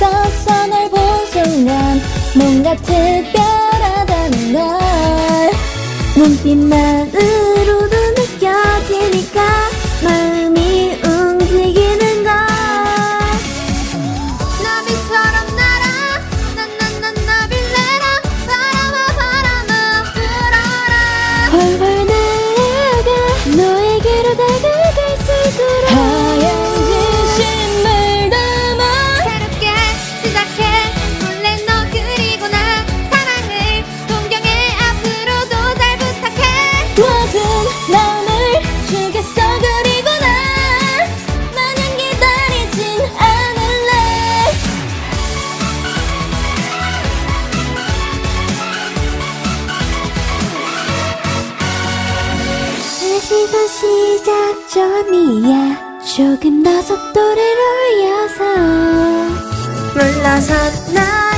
있었어 널 본 순간 뭔가 특별하다는 걸. 눈빛만은 다시서 시작 처음이야? 조금 더 속도를 올려서. 물러서 나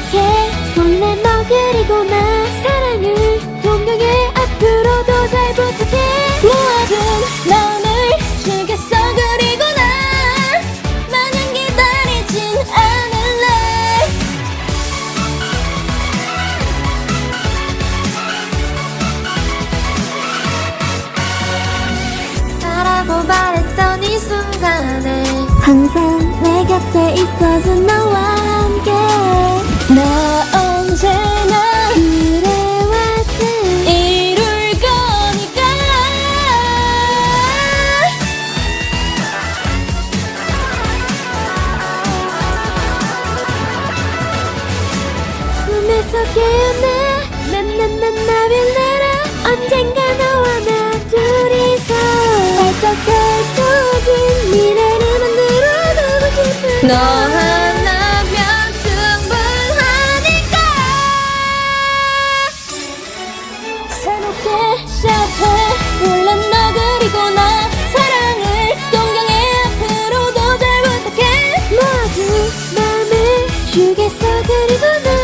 시작해 몰래 너 그리고 나 사랑을 동경해. 앞으로도 잘 부탁해. 모든 마음을 주겠어 그리고 나 마냥 기다리진 않을래. 바라고 말했던 이 순간에 항상 내 곁에 있어준 너와 함께 나 언제나 그래왔듯 이룰 거니까. 꿈에서 깨어나 난난난 나빌래라. 언젠가 너와 나 둘이서. 발떡 펼쳐진 미래를 만들어 가고 싶은 너 휴게소 그리고 나